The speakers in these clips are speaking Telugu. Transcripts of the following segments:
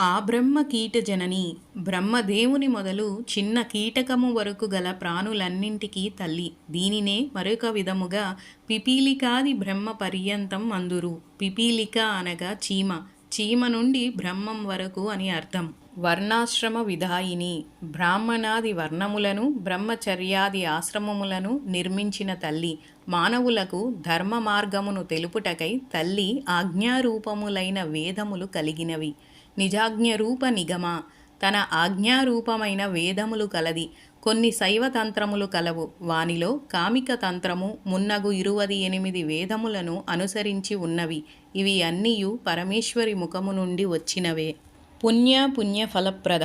ఆ బ్రహ్మ కీట జనని బ్రహ్మదేవుని మొదలు చిన్న కీటకము వరకు గల ప్రాణులన్నింటికీ తల్లి. దీనినే మరొక విధముగా పిపీలికాది బ్రహ్మ పర్యంతం అందురు. పిపీలిక అనగా చీమ. చీమ నుండి బ్రహ్మం వరకు అని అర్థం. వర్ణాశ్రమ విధాయిని బ్రాహ్మణాది వర్ణములను బ్రహ్మచర్యాది ఆశ్రమములను నిర్మించిన తల్లి. మానవులకు ధర్మ మార్గమును తెలుపుటకై తల్లి ఆజ్ఞారూపములైన వేదములు కలిగినవి. నిజాజ్ఞరూప నిగమ తన ఆజ్ఞారూపమైన వేదములు కలది. కొన్ని శైవతంత్రములు కలవు. వానిలో కామిక తంత్రము మున్నగు ఇరువది ఎనిమిది వేదములను అనుసరించి ఉన్నవి. ఇవి అన్నీయు పరమేశ్వరి ముఖము నుండి వచ్చినవే. పుణ్య పుణ్య ఫలప్రద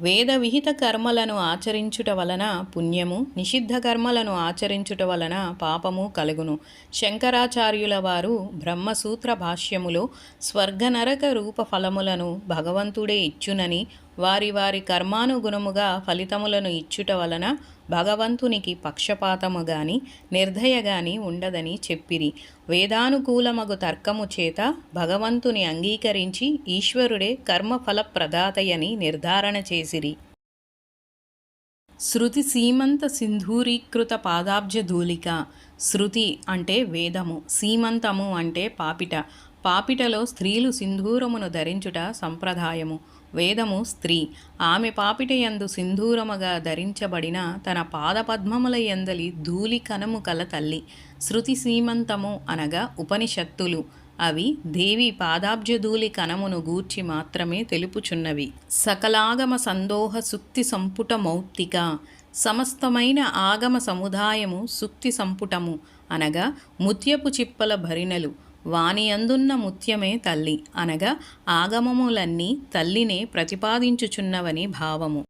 వేద విహిత కర్మలను ఆచరించుట వలన పుణ్యము నిషిద్ధ కర్మలను ఆచరించుట వలన పాపము కలుగును. శంకరాచార్యుల వారు బ్రహ్మసూత్ర భాష్యములో స్వర్గనరక రూప ఫలములను భగవంతుడే ఇచ్చునని వారి వారి కర్మానుగుణముగా ఫలితములను ఇచ్చుట వలన భగవంతునికి పక్షపాతము గాని నిర్దయ గాని ఉండదని చెప్పిరి. వేదానుకూలమగు తర్కము చేత భగవంతుని అంగీకరించి ఈశ్వరుడే కర్మఫల ప్రదాతయని నిర్ధారణ చేసిరి. శృతి సీమంత సింధూరీకృత పాదాబ్జ ధూళిక. శృతి అంటే వేదము సీమంతము అంటే పాపిట. పాపిటలో స్త్రీలు సింధూరమును ధరించుట సంప్రదాయము. వేదము స్త్రీ. ఆమె పాపిటయందు సింధూరముగా ధరించబడిన తన పాదపద్మముల ఎందలి ధూళి కనము కల తల్లి. శృతి సీమంతము అనగా ఉపనిషత్తులు. అవి దేవి పాదాబ్జధూళి కణమును గూర్చి మాత్రమే తెలుపుచున్నవి. సకలాగమ సందోహ సుక్తి సంపుట మౌక్తిక. సమస్తమైన ఆగమ సముదాయము సుక్తి సంపుటము అనగా ముత్యపు చిప్పల భరిణలు. వానియందున్న ముత్యమే తల్లి అనగా ఆగమములన్నీ తల్లినే ప్రతిపాదించుచున్నవని భావము.